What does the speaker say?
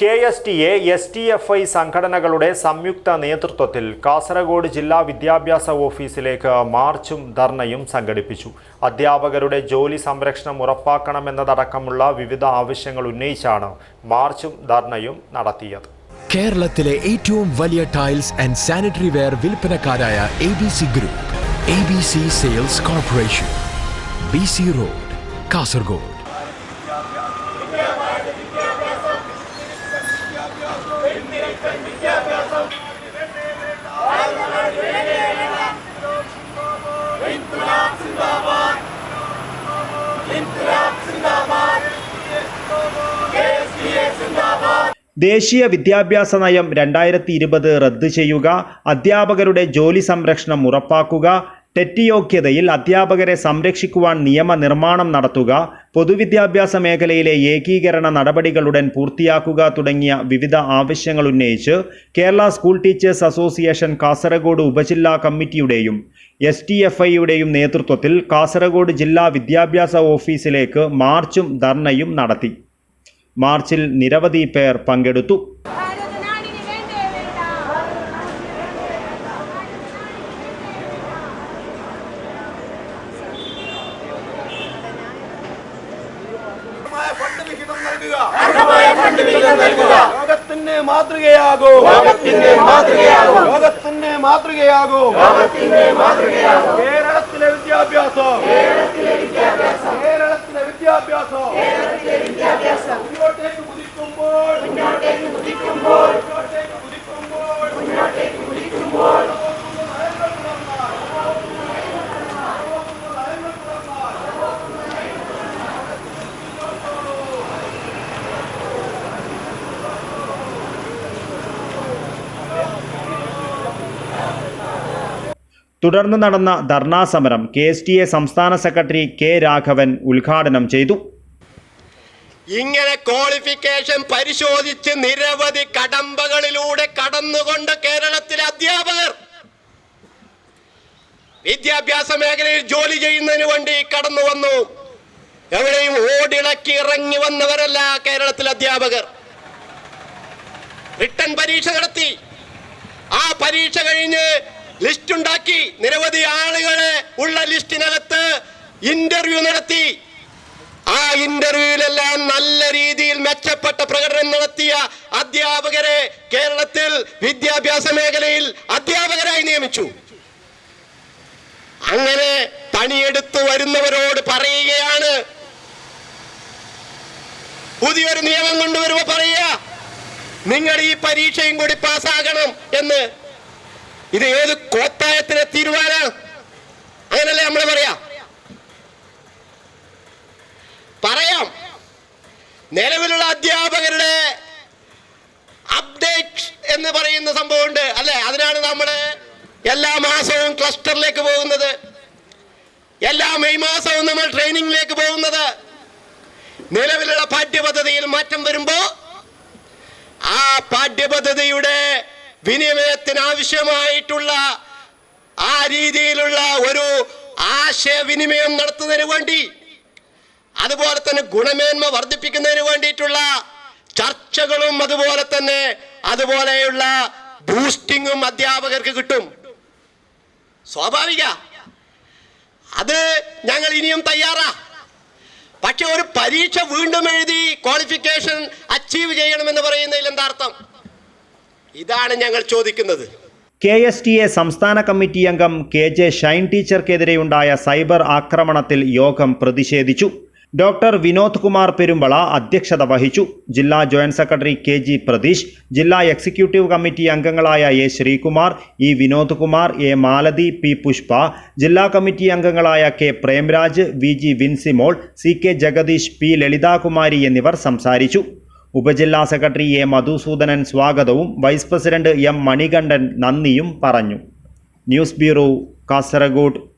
K S T A S T F I സംഘടനകളുടെ സംയുക്ത നേതൃത്വത്തിൽ കാസർഗോഡ് ജില്ലാ വിദ്യാഭ്യാസ ഓഫീസിലേക്ക് മാർച്ചും ധർണയും സംഘടിപ്പിച്ചു. അധ്യാപകരുടെ ജോലി സംരക്ഷണം ഉറപ്പാക്കണമെന്നതടക്കമുള്ള വിവിധ ആവശ്യങ്ങൾ ഉന്നയിച്ചാണ് മാർച്ചും ധർണയും നടത്തിയത്. കേരളത്തിലെ ഏറ്റവും വലിയ tiles and sanitary ware വിൽപ്പനക്കാരായ A B C group A B C sales corporation B C road Kasaragod. ദേശീയ വിദ്യാഭ്യാസ നയം രണ്ടായിരത്തി ഇരുപത് റദ്ദ് ചെയ്യുക അധ്യാപകരുടെ ജോലി സംരക്ഷണം ഉറപ്പാക്കുക ടെറ്റ് യോഗ്യതയിൽ അധ്യാപകരെ സംരക്ഷിക്കുവാൻ നിയമനിർമ്മാണം നടത്തുക പൊതുവിദ്യാഭ്യാസ മേഖലയിലെ ഏകീകരണ നടപടികളുടൻ പൂർത്തിയാക്കുക തുടങ്ങിയ വിവിധ ആവശ്യങ്ങൾ ഉന്നയിച്ച് Kerala school teachers association Kasaragod ഉപജില്ലാ കമ്മിറ്റിയുടെയും എസ് ടി എഫ് ഐയുടെയും നേതൃത്വത്തിൽ കാസർഗോഡ് ജില്ലാ വിദ്യാഭ്യാസ ഓഫീസിലേക്ക് മാർച്ചും ധർണയും നടത്തി. മാർച്ചിൽ നിരവധി പേർ പങ്കെടുത്തു ഭാരതനാടിന് വേണ്ടേ വേണ്ട ഫണ്ട് വിഹിതം നൽകുക. ലോകത്തിന്റെ മാതൃകയാകൂ. ലോകത്തിന്റെ മാതൃകയാകൂ. ലോകത്തിന്റെ മാതൃകയാകൂ. ലോകത്തിന്റെ മാതൃകയാകൂ. കേരളത്തിലെ വിദ്യാഭ്യാസം. കേരളത്തിലെ വിദ്യാഭ്യാസം. കേരളത്തിലെ വിദ്യാഭ്യാസം. കേരളത്തിലെ വിദ്യാഭ്യാസം. തുടർന്ന് നടന്ന ധർണാ സമരം കെ എസ് ടി എ സംസ്ഥാന സെക്രട്ടറി കെ രാഘവൻ ഉദ്ഘാടനം ചെയ്തു. ഇങ്ങനെ ക്വാളിഫിക്കേഷൻ പരിശോധിച്ച് നിരവധി കടമ്പകളിലൂടെ കടന്നുകൊണ്ട് കേരളത്തിലെ അധ്യാപകർ വിദ്യാഭ്യാസ മേഖലയിൽ ജോലി ചെയ്യുന്നതിന് വേണ്ടി കടന്നു വന്നു. എവിടെയും ഓടിളക്കി ഇറങ്ങി വന്നവരല്ല കേരളത്തിലെ അധ്യാപകർ. റിട്ടൺ പരീക്ഷ നടത്തി. ആ പരീക്ഷ കഴിഞ്ഞ് ലിസ്റ്റ് ഉണ്ടാക്കി. നിരവധി ആളുകളെ ഉള്ള ലിസ്റ്റിനകത്ത് ഇന്റർവ്യൂ നടത്തി. ആ ഇന്റർവ്യൂവിലെല്ലാം നല്ല രീതിയിൽ മെച്ചപ്പെട്ട പ്രകടനം നടത്തിയ അധ്യാപകരെ കേരളത്തിൽ വിദ്യാഭ്യാസ മേഖലയിൽ അധ്യാപകരായി നിയമിച്ചു. അങ്ങനെ പണിയെടുത്ത് വരുന്നവരോട് പറയുകയാണ്. പുതിയൊരു നിയമം കൊണ്ടുവരുമ്പോ പറയുക നിങ്ങൾ ഈ പരീക്ഷയും കൂടി പാസ്സാകണം എന്ന്. ഇത് ഏത് കോത്തായത്തിലെ തീരുമാനം അങ്ങനല്ലേ നമ്മൾ പറയാ? പറയാം. നിലവിലുള്ള അധ്യാപകരുടെ അപ്ഡേറ്റ് എന്ന് പറയുന്ന സംഭവമുണ്ട്. അല്ലെ? അതിനാണ് നമ്മൾ എല്ലാ മാസവും ക്ലസ്റ്ററിലേക്ക് പോകുന്നത്. എല്ലാ മെയ് മാസവും നമ്മൾ ട്രെയിനിങ്ങിലേക്ക് പോകുന്നത്. നിലവിലുള്ള പാഠ്യപദ്ധതിയിൽ മാറ്റം വരുമ്പോ ആ പാഠ്യപദ്ധതിയുടെ വിനിമയത്തിന് ആവശ്യമായിട്ടുള്ള ആ രീതിയിലുള്ള ഒരു ആശയവിനിമയം നടത്തുന്നതിന് വേണ്ടി അതുപോലെ തന്നെ ഗുണമേന്മ വർദ്ധിപ്പിക്കുന്നതിന് വേണ്ടിയിട്ടുള്ള ചർച്ചകളും അതുപോലെ തന്നെ അതുപോലെയുള്ള ബൂസ്റ്റിങ്ങും അധ്യാപകർക്ക് കിട്ടും. സ്വാഭാവിക. അത് ഞങ്ങൾ ഇനിയും തയ്യാറാ. പക്ഷെ ഒരു പരീക്ഷ വീണ്ടും എഴുതി ക്വാളിഫിക്കേഷൻ അച്ചീവ് ചെയ്യണമെന്ന് പറയുന്നതിൽ എന്താ അർത്ഥം? ഇതാണ് ഞങ്ങൾ ചോദിക്കുന്നത്. കെ എസ് ടി എ സംസ്ഥാന കമ്മിറ്റി അംഗം കെ ജെ ഷൈൻ ടീച്ചർക്കെതിരെയുണ്ടായ സൈബർ ആക്രമണത്തിൽ യോഗം പ്രതിഷേധിച്ചു. ഡോക്ടർ വിനോദ് കുമാർ പെരുമ്പള അധ്യക്ഷത വഹിച്ചു. ജില്ലാ joint secretary K G Pratheesh ജില്ലാ എക്സിക്യൂട്ടീവ് കമ്മിറ്റി അംഗങ്ങളായ A Sreekumar E Vinod Kumar A Malathi P Pushpa ജില്ലാ കമ്മിറ്റി അംഗങ്ങളായ K Premraj V G Vincymol C K Jagadeesh P Lalithakumari എന്നിവർ സംസാരിച്ചു. ഉപജില്ലാ സെക്രട്ടറി എ മധുസൂദനൻ സ്വാഗതവും വൈസ് പ്രസിഡന്റ് എം മണികണ്ഠൻ നന്ദിയും പറഞ്ഞു. News bureau Kasaragod.